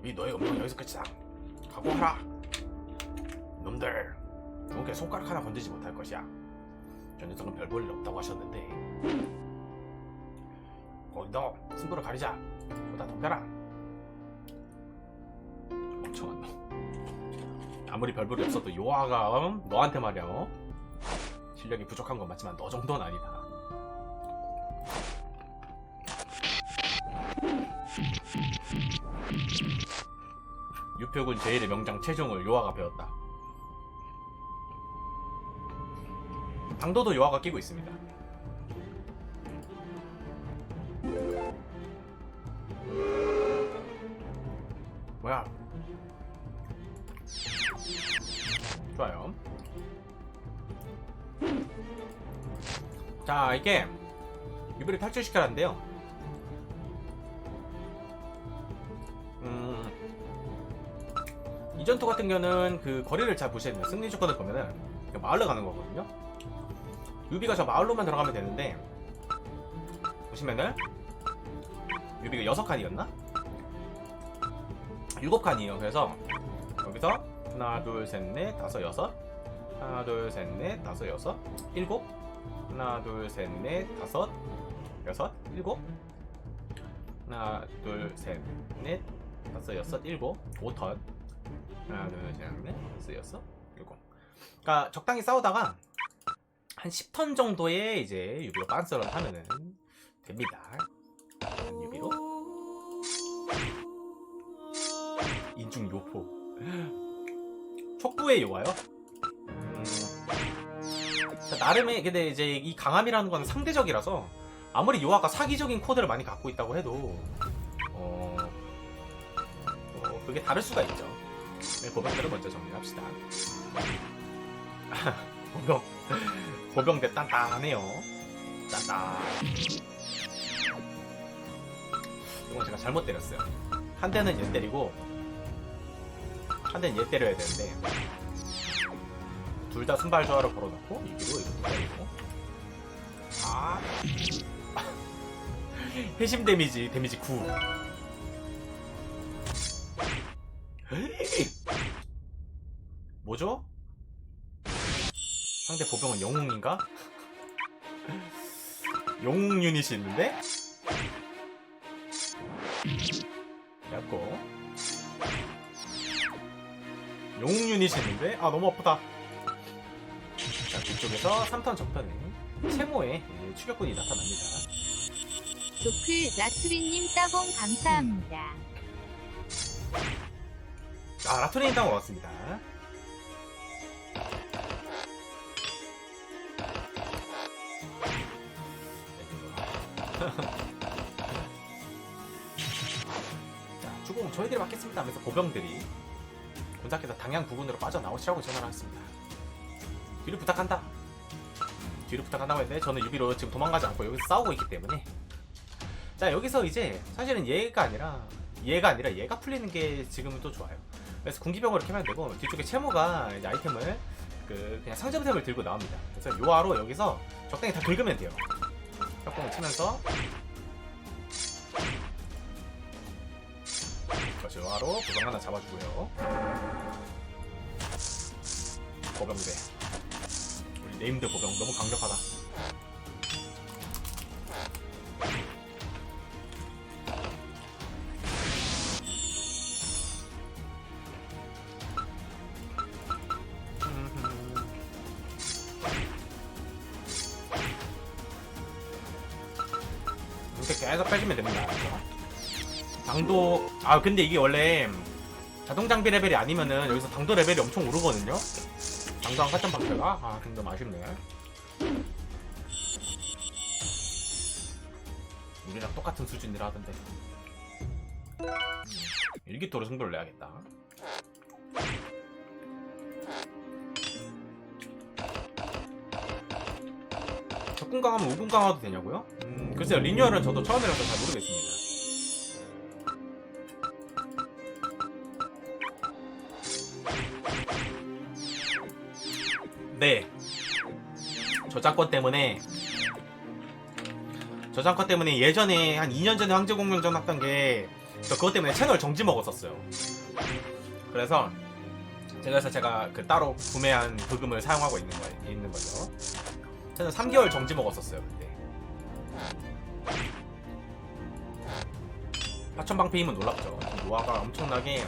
이미 너의 운명 여기서 끝이다. 각오하라. 놈들, 누군가 손가락 하나 건드지 못할 것이야. 저 녀석은 별 볼일 없다고 하셨는데. 거기도 승부를 가리자. 보다 덤벼라. 멍청한 놈. 아무리 별 볼이 없어도 요아가 음, 너한테 말이야. 어? 실력이 부족한 건 맞지만 너 정도는 아니다. 유표군 제1의 명장 최종을 요아가 배웠다. 당도도 요아가 끼고 있습니다. 뭐야? 좋아요. 자, 이게 유비를 탈출시켜라는데요. 전투 같은 경우는 그 거리를 잘 보셔야 됩니다. 승리 조건을 보면은 그 마을로 가는 거거든요. 유비가 저 마을로만 들어가면 되는데 보시면은 유비가 여섯 칸이었나? 일곱 칸이에요. 그래서 여기서 하나, 둘, 셋, 넷, 다섯, 여섯. 하나, 둘, 셋, 넷, 다섯, 여섯. 일곱. 하나, 둘, 셋, 넷, 다섯, 여섯, 일곱. 하나, 둘, 셋, 넷, 다섯, 여섯, 일곱. 5턴. 하나, 둘, 셋, 넷, 다섯, 여섯, 일곱. 그러니까 적당히 싸우다가 한 10턴 정도의 이제 유비로 빤스를 하면은 됩니다. 유비로 인중 요포 촉구의 요가요? 음, 자, 나름의 근데 이제 이 강함이라는 건 상대적이라서 아무리 요아가 사기적인 코드를 많이 갖고 있다고 해도 어, 어, 그게 다를 수가 있죠. 네, 보병들을 먼저 정리합시다. 보병 보병대 단단하네요. 단단. 이건 제가 잘못 때렸어요. 한 대는 얘 때리고 한 대는 얘 때려야 되는데 둘 다 순발 조화를 걸어놓고 이기로 이것도 때리고 아 회심 데미지 데미지 9 뭐죠? 상대 보병은 영웅인가? 영웅 유닛이 있는데? 얇고 영웅 유닛이 있는데? 아 너무 아프다 자 뒤쪽에서 3턴 적편에 채모에 예, 추격군이 나타납니다 조크 라투리님 따봉 감사합니다. 아 라토리님 땅 왔습니다. 자 주공 저희들이 맞겠습니다 하면서 보병들이 곤사께서 당양 부근으로 빠져나오시라고 전화를 했습니다. 뒤를 부탁한다. 뒤를 부탁한다고 했는데 저는 유비로 지금 도망가지 않고 여기서 싸우고 있기 때문에. 자 여기서 이제 사실은 얘가 아니라 얘가 아니라 얘가 풀리는 게 지금은 또 좋아요 그래서 군기병으로 캐면 되고 뒤쪽에 채모가 이제 아이템을 그 그냥 상점템을 들고 나옵니다. 그래서 요하로 여기서 적당히 다 긁으면 돼요. 협공을 치면서. 그렇지 요하로 보병 하나 잡아주고요. 보병대. 우리 네임드 보병 너무 강력하다 아 근데 이게 원래 자동 장비 레벨이 아니면은 여기서 당도 레벨이 엄청 오르거든요. 당도 한 4점 박대가 아 근데 좀 아쉽네. 우리랑 똑같은 수준이라 하던데. 일기토로 승부를 내야겠다. 적군 강하면 우군 강화도 되냐고요? 음, 글쎄요 리뉴얼은 저도 처음이라서 잘 모르겠습니다. 네. 저작권 때문에 저작권 때문에 예전에 한 2년 전에 황제공명전 했던 게 저 그것 때문에 채널 정지 먹었었어요. 그래서 그래서 제가 그 따로 구매한 부금을 사용하고 있는 거 있는 거죠. 저는 3개월 정지 먹었었어요 그때. 파천방패 힘은 놀랍죠. 노아가 엄청나게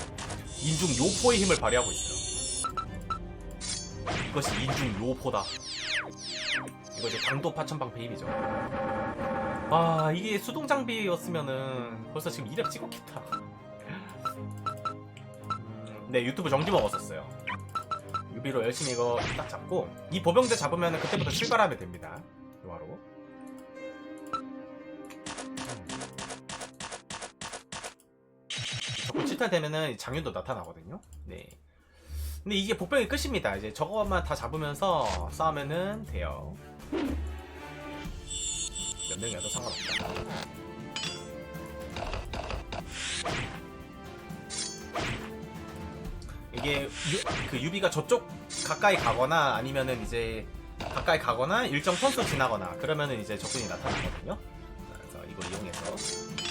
인중 요포의 힘을 발휘하고 있어요. 이것이 인중 요포다. 이거 이제 강도 파천방패 힘이죠. 아 이게 수동 장비였으면은 벌써 지금 2렙 찍었겠다. 음, 네 유튜브 정지 먹었었어요. 유비로 열심히 이거 딱 잡고 이 보병대 잡으면 그때부터 출발하면 됩니다. 요하로. 자꾸 칠탈 되면은 장윤도 나타나거든요. 네. 근데 이게 복병이 끝입니다. 이제 저것만 다 잡으면서 싸우면은 돼요. 몇 명이라도 상관없다. 이게 유, 그 유비가 저쪽 가까이 가거나 아니면은 이제 가까이 가거나 일정 턴수 지나거나 그러면은 이제 적군이 나타나거든요. 그래서 이걸 이용해서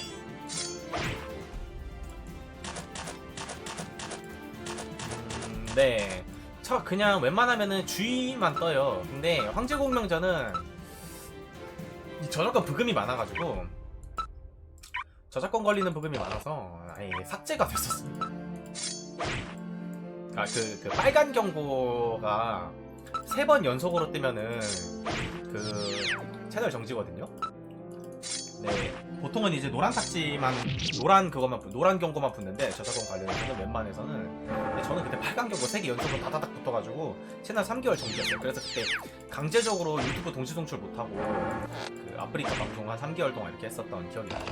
음, 네. 저 그냥 웬만하면은 주의만 떠요. 근데 황제공명전은 이 저작권 부금이 많아가지고 저작권 걸리는 부금이 많아서 아예 삭제가 됐었습니다. 아, 그, 그 빨간 경고가 세 번 연속으로 뜨면은 그 채널 정지거든요. 네, 보통은 이제 노란 삭지만 노란 그것만 붙- 노란 경고만 붙는데 저작권 관련해서는 웬만해서는 근데 저는 그때 빨간 경고 세개 연속으로 다다닥 붙어가지고 채널 3개월 정지였어요. 그래서 그때 강제적으로 유튜브 동시 송출 못하고 그 아프리카 방송 한 3개월 동안 이렇게 했었던 기억이 나요.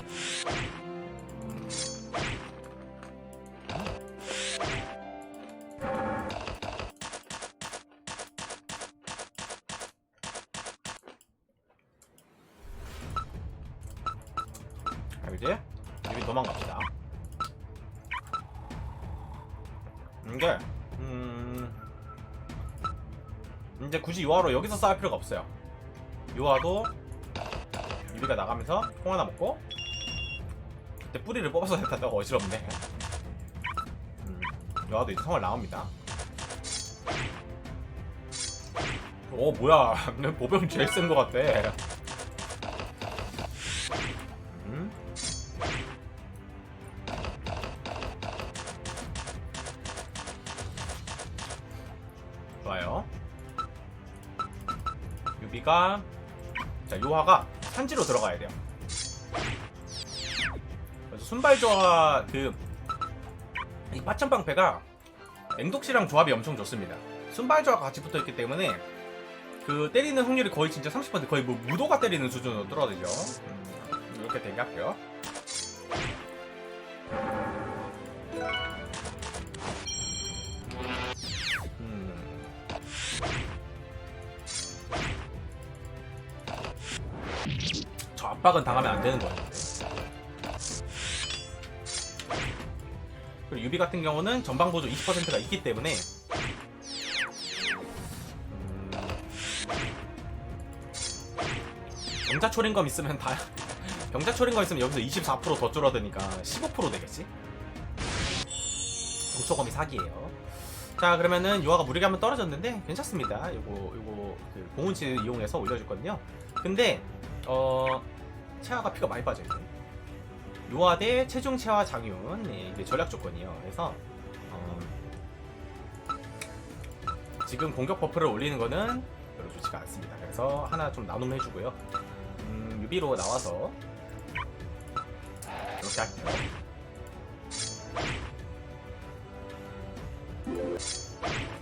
자, 이제 여기 도망갑시다. 이게 음 이제 굳이 요하로 여기서 싸울 필요가 없어요. 요하도 유비가 나가면서 콩 하나 먹고 그때 뿌리를 뽑아서 했다가 어지럽네. 음, 요하도 이제 성을 나옵니다. 오 뭐야 내 보병 제일 센 것 같아. 음? 좋아요. 유비가 자 요하가 산지로 들어가야 돼요. 그래서 순발조화 그이 파천방패가 앵독시랑 조합이 엄청 좋습니다. 순발조화가 같이 붙어있기 때문에 그 때리는 확률이 거의 진짜 30% 거의 뭐 무도가 때리는 수준으로 떨어지죠. 음, 이렇게 대기할게요. 음. 저 압박은 당하면 안 되는 거였는데. 그리고 유비 같은 경우는 전방 보조 20%가 있기 때문에 음, 병자 초린검 있으면 다 병자 초린검 있으면 여기서 24%더 줄어드니까 15% 되겠지? 독초검이 사기예요. 자 그러면은 요하가 무리가 한번 떨어졌는데 괜찮습니다. 요거 요거 그 공운치 이용해서 올려줄 거든요. 근데 어 체화가 피가 많이 빠져 있네. 요하 대 체중 체화 장윤 네, 이게 전략 조건이에요. 그래서 어, 지금 공격 버프를 올리는 거는 별로 좋지가 않습니다. 그래서 하나 좀 나눔 해주고요. 음, 유비로 나와서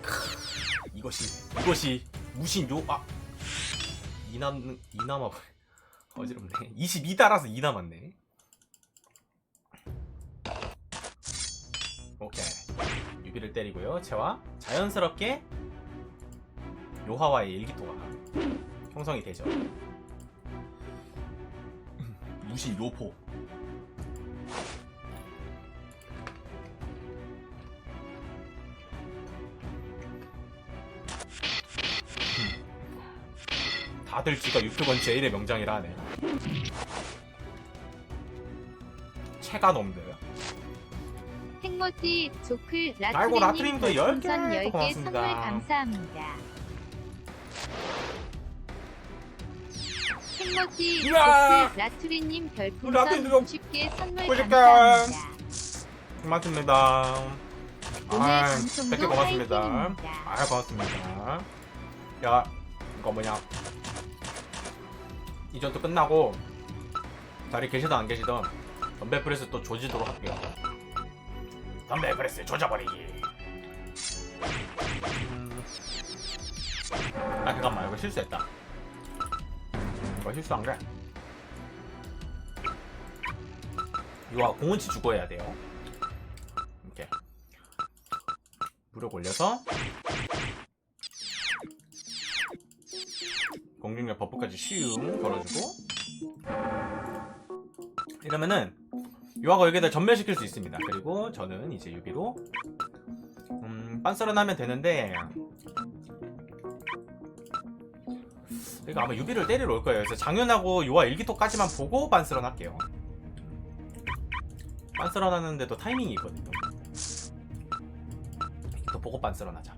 크, 이것이 이것이 무신 요 아 이남 이남아 어지럽네. 22 달아서 2 남았네. 오케이. 유비를 때리고요. 채화 자연스럽게 요하와의 일기토가 형성이 되죠. 무신 요포. 다들 지가 유튜브는 제일의 명장이라 하네. 체가 놈들. 킹모지 조클 아이고, 열 개, 별풍선 10개 고맙습니다. 선물 감사합니다. 우와! 조클 라트리님 별풍선 라트리님 좀 50개 선물? 감사합니다. 고맙습니다. 오늘 아, 방송도 100개 고맙습니다. 화이팅입니다. 아, 고맙습니다. 야, 이거 뭐냐. 이전도 끝나고, 자리 계시든 안 계시든, 덤벨 프레스 또 조지도록 할게요. 덤벨 프레스 조져버리기. 음... 아, 잠깐만. 이거 실수했다. 이거 실수한 게. 이거 공은치 해야 돼요. 이렇게. 무력 올려서 공격력 버프까지 쉬움 걸어주고. 이러면은 유아가 여기다 전멸시킬 수 있습니다. 그리고 저는 이제 유비로 음, 빤스런 하면 되는데 이거 아마 유비를 때리러 올 거예요. 그래서 장윤하고 유아 일기토까지만 보고 빤스런 할게요. 빤스런 하는데도 타이밍이 있거든요. 또 보고 빤스런 하자.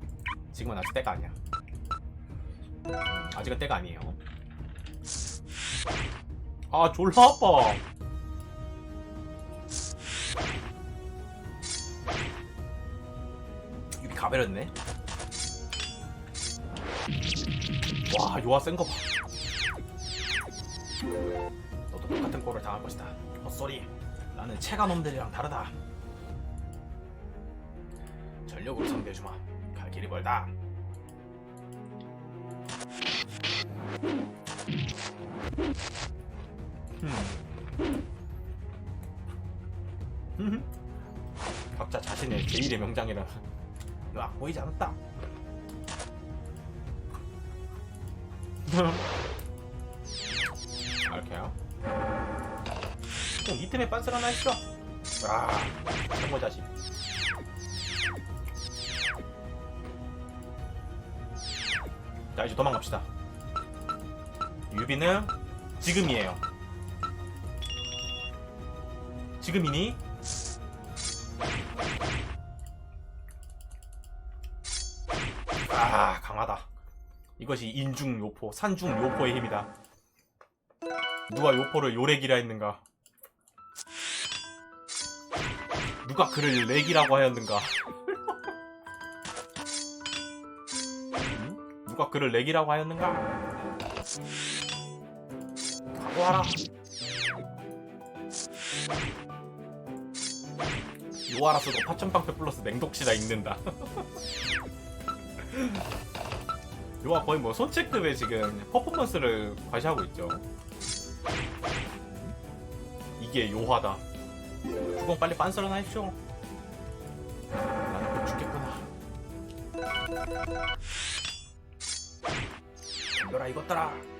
지금은 아직 때가 아니야. 음, 아직은 때가 아니에요. 아 졸라 아파. 유비 가버렸네. 와 요아 센 거 봐. 너도 똑같은 꼴을 당할 것이다. 헛소리. 나는 체가 놈들이랑 다르다. 전력으로 상대해주마. 갈 길이 멀다 음. 각자 자신의 제1의 명장이라 너 악보이지 않았다. 이렇게요. 이 틈에 빤스를 하나 했어. 아 정모 자식. 자 이제 도망갑시다 유비는 지금이에요. 지금이니? 아 강하다. 이것이 인중 요포 산중 요포의 힘이다. 누가 요포를 요렉이라 했는가? 누가 그를 렉이라고 하였는가? 음? 누가 그를 렉이라고 하였는가 각오하라. 요아라스도 파천방패 플러스 맹독시다 읽는다. 요아 거의 뭐 손체급의 지금 퍼포먼스를 과시하고 있죠. 이게 요하다. 주공 빨리 빤스런 하십시오. 나는 곧 죽겠구나. 덤벼라 이것들아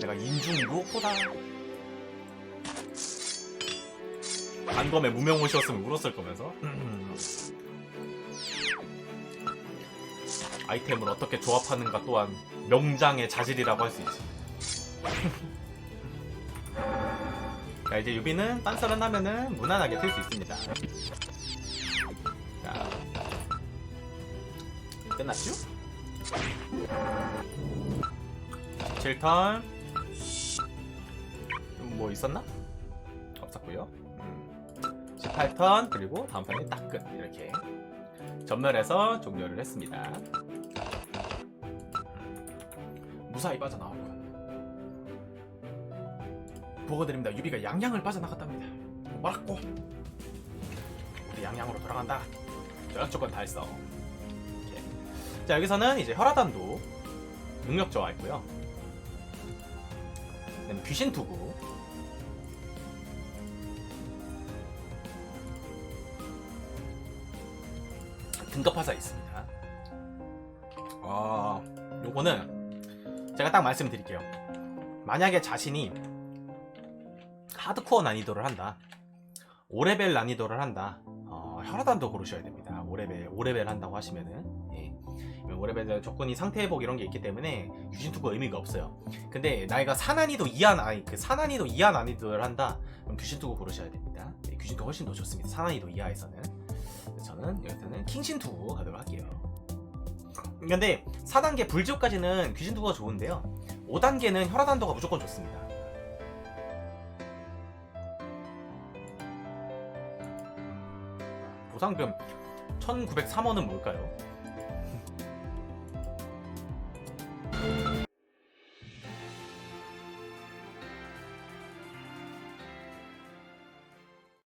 내가 인중 루오포다 단검에 무명호시였으면 울었을 거면서 음. 아이템을 어떻게 조합하는가 또한 명장의 자질이라고 할 수 있지 자 이제 유비는 빤스런 하면은 무난하게 틀 수 있습니다 자 끝났죠? 7턴. 뭐 있었나? 없었고요. 음. 18턴. 그리고 다음 판에 딱 끝. 이렇게 전멸해서 종료를 했습니다. 음. 무사히 빠져나오고 보고드립니다. 유비가 양양을 빠져나갔답니다. 뭐라고? 우리 양양으로 돌아간다. 다 했어. 이렇게. 자 여기서는 이제 혈화단도 능력 저하했고요 그다음에 귀신 투구 등급 화사 있습니다. 아, 요거는 제가 딱 말씀드릴게요. 만약에 자신이 하드코어 난이도를 한다. 5레벨 난이도를 한다. 어, 혈화단도 고르셔야 됩니다. 5레벨, 5레벨 한다고 하시면은. 예. 5레벨 조건이 상태 회복 이런 게 있기 때문에 귀신 투구 의미가 없어요. 근데 나이가 사난이도 이하 아니 그 사난이도 이하 난이도를 한다. 그럼 귀신 투구 고르셔야 됩니다. 네, 귀신 투구 훨씬 더 좋습니다. 사난이도 이하에서는 저는 여기서는 킹신 투구 가도록 할게요. 근데 4단계 불지옥까지는 귀신 투구가 좋은데요. 5단계는 혈화 단도가 무조건 좋습니다. 보상금 1903원은 뭘까요?